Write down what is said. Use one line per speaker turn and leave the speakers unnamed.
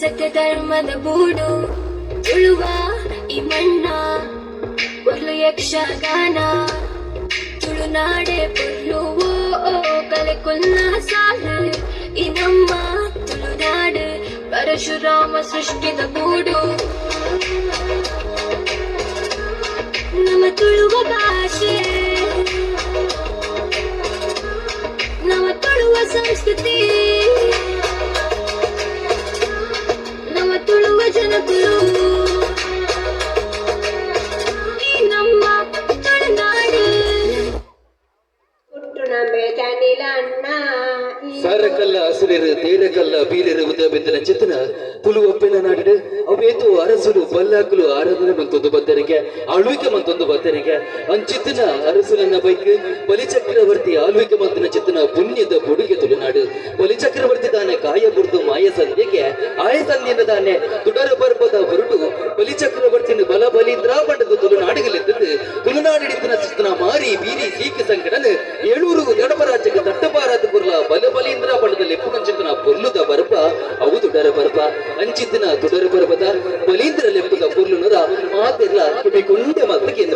ಸತ್ಯ ಧರ್ಮದ ಬೂಡು ತುಳುವ ಈ ಮಣ್ಣ ಕೊಲ್ಲು ಯಕ್ಷಗಾನ ತುಳುನಾಡೆ ಪೊಲ್ಲುವೋ ಕಲೆ ಕೊಲ್ಲ ಸಾಲು, ಈ ನಮ್ಮ ತುಳುನಾಡು ಪರಶುರಾಮ ಸೃಷ್ಟಿದ ಬೂಡು ನಮ್ಮ ತುಳುವ ಭಾಷೆ, ನಮ್ಮ ತುಳುವ ಸಂಸ್ಕೃತಿ
ಸಾರಕಲ್ಲ ಹಸಿರಿರು ತೇರಕಲ್ಲ ಬೀರಿರು ಉದಬೆಂದಿನ ಚಿತ್ತನ ತುಳುವಪ್ಪೆನ ನಾಡಿಡು ಅವೇತು ಅರಸುಲು, ಬಲ್ಲಾಕಲು ಆರಾಧನೆ ಮಂತೊಂದು ಬದ್ದರಿಗೆ ಆಳ್ವಿಕೆ ಮಂತೊಂದು ಬದ್ದರಿಗೆ ಅಂಚಿತ್ತಿನ ಅರಸುಲನ್ನ ಬೈಕ್, ಬಲಿಚಕ್ರವರ್ತಿ ಆಳ್ವಿಕೆ ಮಂತಿನ ಚಿತ್ತನ ಪುಣ್ಯದ ಬುಡುಗೆ ತುಳುನಾಡು. ಬಲಿಚಕ್ರವರ್ತಿ ತಾನೆ ಕಾಯ ಬುರ್ದು ಮಾಯ ಸಂಧ್ಯೆಗೆ ಆಯ ಸಂಧ್ಯನ ತಾನೆ ತುಡರ ಪರ್ವದ ಹೊರಟು ಬಲಿಚಕ್ರವರ್ತಿನ ಬಲ ಬಲಿಂದ್ರ ಪಂಡದ ತುಳುನಾಡಿಗಲೆದ್ದು ತುಳುನಾಡಿನ ಚಿತ್ತನ ಮಾರಿ ಬೀರಿ ಸೀಕಿ ಸಂಕಟನ ಏಳೂರು ಗಡಪರಾಜ್ಯಕ್ಕೆ ದಟ್ಟಪಾರಾದ ಅಂಚಿತ್ತಿನ ತುಡರು ಪರ್ವತ ಬಲೀಂದ್ರ ಲೆಪ್ಪದ ಕುರ್ಲುನದ ಮಾತೆಲ್ಲ ಕುಟಿಕೊಂಡೆ ಮಾತ್ರಕ್ಕೆ